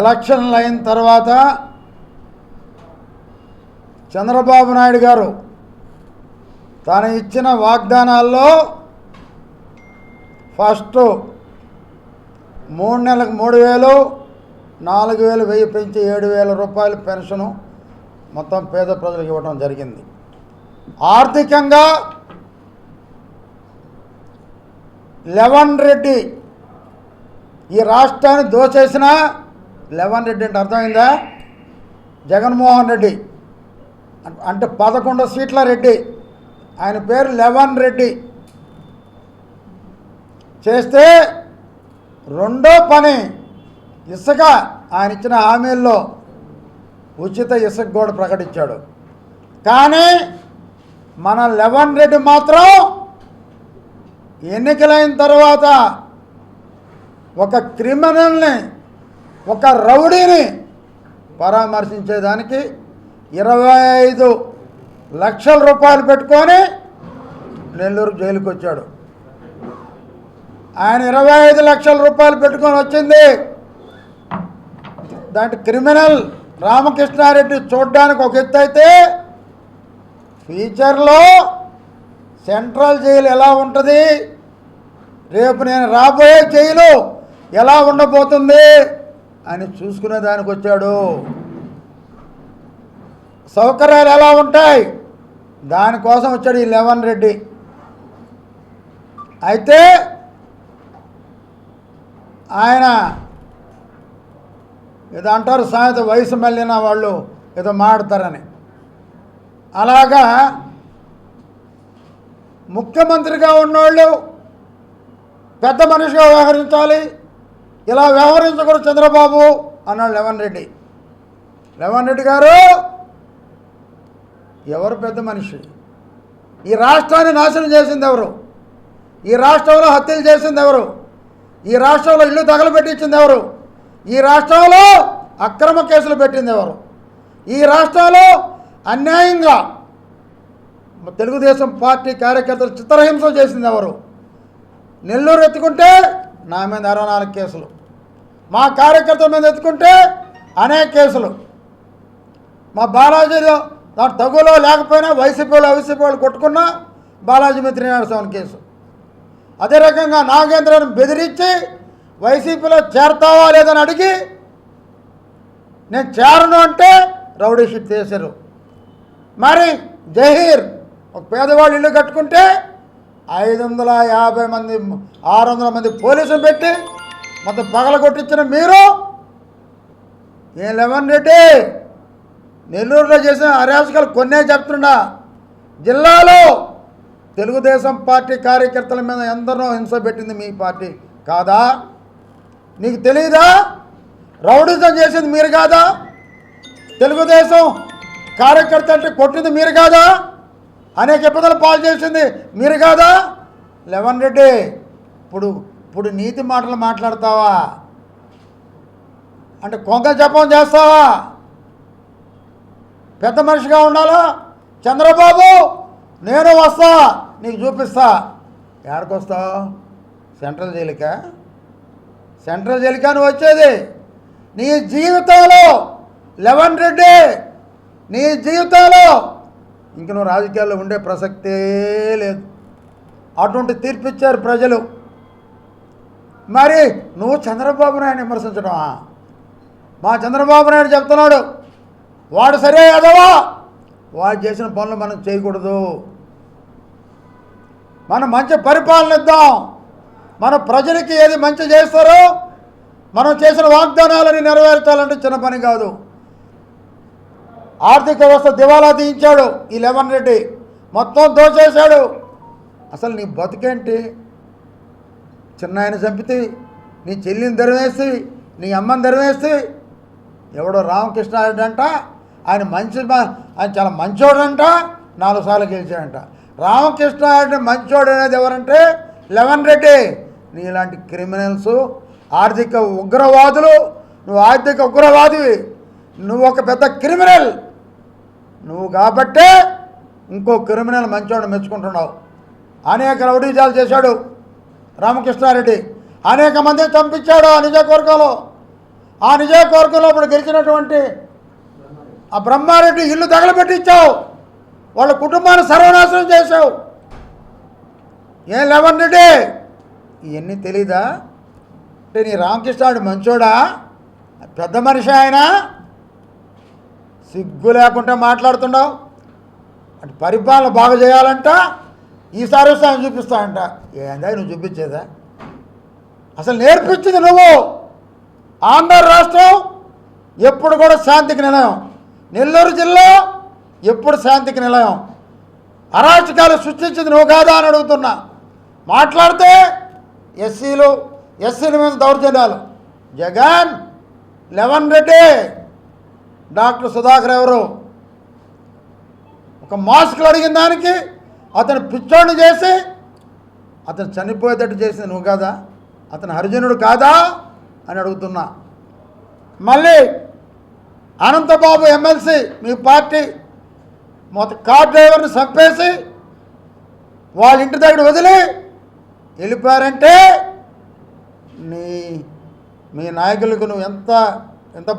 ఎలక్షన్లు అయిన తర్వాత చంద్రబాబు నాయుడు గారు తాను ఇచ్చిన వాగ్దానాల్లో ఫస్ట్ మూడు నెలలకు మూడు వేలు నాలుగు వేలు వెయ్యి పెంచి ఏడు వేల రూపాయల పెన్షను మొత్తం పేద ప్రజలకు ఇవ్వడం జరిగింది. ఆర్థికంగా లెవన్ రెడ్డి. ఈ రాష్ట్రాన్ని దోచేసిన లెవన్ రెడ్డి అంటే అర్థమైందా? జగన్మోహన్ రెడ్డి. అంటే పదకొండు సీట్ల రెడ్డి. ఆయన పేరు లెవన్ రెడ్డి. చేస్తే రెండో పని ఇసుక ఆయన ఇచ్చిన హామీల్లో ఉచిత ఇసుక కూడా ప్రకటించాడు. కానీ మన లెవన్ రెడ్డి మాత్రం ఎన్నికలైన తర్వాత ఒక క్రిమినల్ని ఒక రౌడీని పరామర్శించేదానికి ఇరవై ఐదు లక్షల రూపాయలు పెట్టుకొని నెల్లూరు జైలుకి వచ్చాడు. ఆయన ఇరవై ఐదు లక్షల రూపాయలు పెట్టుకొని వచ్చింది. దాంట్ క్రిమినల్ రామకృష్ణారెడ్డి చూడడానికి ఒక ఎత్తు అయితే ఫ్యూచర్లో సెంట్రల్ జైలు ఎలా ఉంటుంది? రేపు నేను రాబోయే జైలు ఎలా ఉండబోతుంది అని చూసుకునే దానికి వచ్చాడు. సౌకర్యాలు ఎలా ఉంటాయి? దానికోసం వచ్చాడు ఈ లెవన్ రెడ్డి. అయితే ఆయన ఏదో అంటారు సాయంత్రం వయసు మళ్ళిన వాళ్ళు ఏదో మాడతారని. అలాగా ముఖ్యమంత్రిగా ఉన్నోళ్ళు పెద్ద మనిషిగా వ్యవహరించాలి. ఇలా వ్యవహరించకూడదు చంద్రబాబు అన్నాడు లెవన్ రెడ్డి. లెవన్ రెడ్డి గారు ఎవరు పెద్ద మనిషి? ఈ రాష్ట్రాన్ని నాశనం చేసింది ఎవరు? ఈ రాష్ట్రంలో హత్యలు చేసింది ఎవరు? ఈ రాష్ట్రంలో ఇల్లు తగలబెట్టించింది ఎవరు? ఈ రాష్ట్రంలో అక్రమ కేసులు పెట్టింది ఎవరు? ఈ రాష్ట్రంలో అన్యాయంగా తెలుగుదేశం పార్టీ కార్యకర్తలు చిత్రహింస చేసింది ఎవరు? నెల్లూరు ఎత్తుకుంటే నా మీద అరవై నాలుగు కేసులు. మా కార్యకర్త మీద ఎత్తుకుంటే అనేక కేసులు. మా బాలాజీలో దాని తగులో లేకపోయినా వైసీపీలో వైసీపీ వాళ్ళు కొట్టుకున్నా బాలాజీ మీద త్రీ కేసు. అదే రకంగా నాగేంద్రను బెదిరించి వైసీపీలో చేరతావా లేదని అడిగి నేను చేరను అంటే రౌడీ షీట్ చేశారు మరి జహీర్ ఒక పేదవాళ్ళు ఇల్లు కట్టుకుంటే ఐదు వందల యాభై మంది ఆరు వందల మంది పోలీసులు పెట్టి మొత్తం పగల కొట్టించిన మీరు. ఏం లెవెన్ రెడ్డి? నెల్లూరులో చేసిన అరాచకాలు కొన్నే చెప్తున్నా. జిల్లాలో తెలుగుదేశం పార్టీ కార్యకర్తల మీద ఎందరో హింస పెట్టింది మీ పార్టీ. కాదా? నీకు తెలియదా రౌడిజం చేసింది మీరు కాదా? తెలుగుదేశం కార్యకర్త అంటే కొట్టింది మీరు కాదా? అనేక ఇబ్బందులు పాలు చేసింది. మీరు కాదా? లెవన్ రెడ్డి ఇప్పుడు ఇప్పుడు నీతి మాటలు మాట్లాడతావా? అంటే కొంగ జపం చేస్తావా? పెద్ద మనిషిగా ఉండాలా? చంద్రబాబు నేను వస్తా నీకు చూపిస్తా. ఎక్కడికి వస్తావు? సెంట్రల్ జైలుకా? సెంట్రల్ జైలుకా నువ్వు వచ్చేది? నీ జీవితంలో లెవన్ రెడ్డి నీ జీవితంలో ఇంక నువ్వు రాజకీయాల్లో ఉండే ప్రసక్తే లేదు. అటువంటి తీర్పిచ్చారు ప్రజలు. మరి నువ్వు చంద్రబాబు నాయుడు విమర్శించడమా మా చంద్రబాబు నాయుడు చెప్తున్నాడు వాడు సరే ఎదవా వాడు చేసిన పనులు మనం చేయకూడదు. మనం మంచి పరిపాలన ఇద్దాం. మన ప్రజలకి ఏది మంచి చేస్తారో మనం చేసిన వాగ్దానాలని నెరవేర్చాలంటే చిన్న పని కాదు. ఆర్థిక వ్యవస్థ దివాలా తీయించాడు ఈ లెమన్ రెడ్డి. మొత్తం దోచేశాడు. అసలు నీ బతుకేంటి? చిన్నాయన చంపితే నీ చెల్లిని ధరవేసి నీ అమ్మని ధరవేసి ఎవడో రామకృష్ణారెడ్డి అంట ఆయన మంచి ఆయన చాలా మంచోడంట నాలుగు సార్లు గెలిచాడంట. రామకృష్ణారెడ్డి మంచోడు అనేది ఎవరంటే లెవెన్ రెడ్డి. నీలాంటి క్రిమినల్స్ ఆర్థిక ఉగ్రవాదులు నువ్వు ఆర్థిక ఉగ్రవాదివి. నువ్వు ఒక పెద్ద క్రిమినల్. నువ్వు కాబట్టే ఇంకో క్రిమినల్ మంచోడు మెచ్చుకుంటున్నావు. అనేక రౌడీజాలు చేశాడు రామకృష్ణారెడ్డి. అనేక మందిని చంపించాడు ఆ నిజవర్గంలో ఆ నిజవర్గంలో ఇప్పుడు గెలిచినటువంటి ఆ బ్రహ్మారెడ్డి ఇల్లు తగలబెట్టించావు. వాళ్ళ కుటుంబాన్ని సర్వనాశనం చేశావు. ఏం లెవెన్ రెడ్డి? ఇవన్నీ తెలీదా? అంటే నీ రామకృష్ణాడు మంచోడా? పెద్ద మనిషి ఆయన. సిగ్గు లేకుండా మాట్లాడుతున్నావు? అంటే పరిపాలన బాగా చేయాలంట ఈసారి వస్తే ఆయన చూపిస్తానంట ఏందా నువ్వు చూపించేదా? అసలు నేర్పించింది నువ్వు. ఆంధ్ర రాష్ట్రం ఎప్పుడు కూడా శాంతికి నిలయం. నెల్లూరు జిల్లా ఎప్పుడు శాంతికి నిలయం. అరాచకాలు సృష్టించింది నువ్వు కాదా అని అడుగుతున్నా. మాట్లాడితే ఎస్సీలు ఎస్సీల మీద దౌర్జన్యాలు. జగన్ లెవెన్ రెడ్డి. డాక్టర్ సుధాకర్ ఎవరు? ఒక మాస్కులు అడిగిన దానికి అతను పిచ్చోడిని చేసి అతను చనిపోయేటట్టు చేసింది నువ్వు కాదా? అతను హరిజనుడు కాదా? అని అడుగుతున్నా. మళ్ళీ అనంతబాబు ఎమ్మెల్సీ మీ పార్టీ మొత్తం కార్ డ్రైవర్ని చంపేసి వాళ్ళ ఇంటి దగ్గర వదిలి వెళ్ళిపోయారంటే నీ మీ నాయకులకు నువ్వు ఎంత ఎంత